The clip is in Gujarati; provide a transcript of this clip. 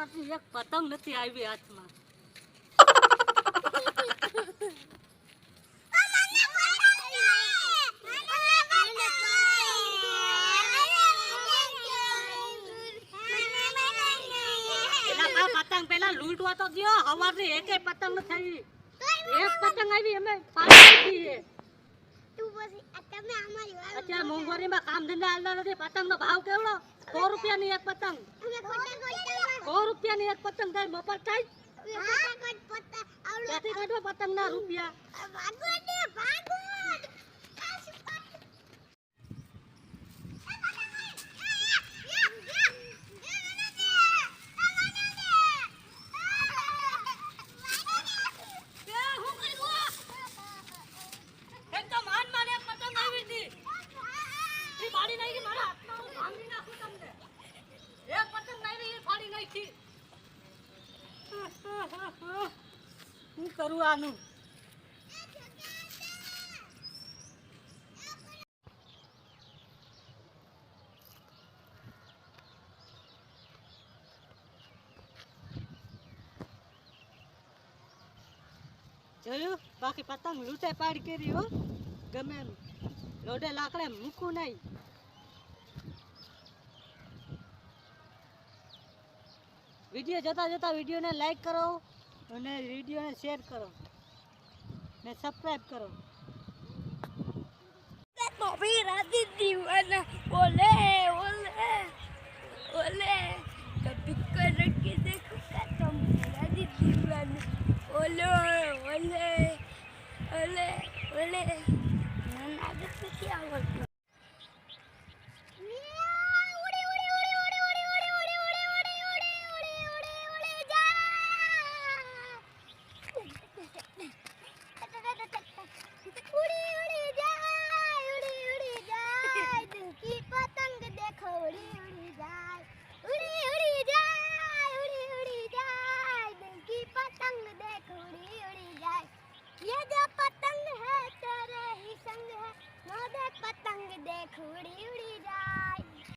એક પતંગ નથી આવી હાથમાં. પતંગ પેલા લૂંટવા તો ગયો સવારની એકે પતંગ નથી આવી એક પતંગ આવી અમે પાડી દીધી અત્યારે મોંઘવારીમાં કામ ધંધા હાલતા નથી પતંગનો ભાવ કેવડો? સો રૂપિયાની એક પતંગ. સો રૂપિયાની એક પતંગ થાય મફત થાય? ત્યાંથી કાઢો પતંગના રૂપિયા એક તો માન માન એક પતંગ આવી હતી ઈ ફાડી નાખી મારા હાથમાં હું ભાંગી નાખું તમને એક પતંગ આવી ઈ ફાડી નાખી. શું કરું આનું? જોયું? બાકી પતંગ લૂંટે પાડી કરી હો. ગમે એમ. લોડે લાકડે મૂકું નહીં. વીડિયો જોતા જોતા વિડીયોને લાઈક કરો અને વિડીયોને શેર કરો ને સબસ્ક્રાઈબ કરો Mobil nanti di mana? Boleh, boleh, boleh. Tapi kalau kita kata mobil nanti di mana? Boleh, boleh, boleh, boleh. Mana ada પતંગ હે નો દેખ પતંગ દેખ ઉડી ઉડી જાય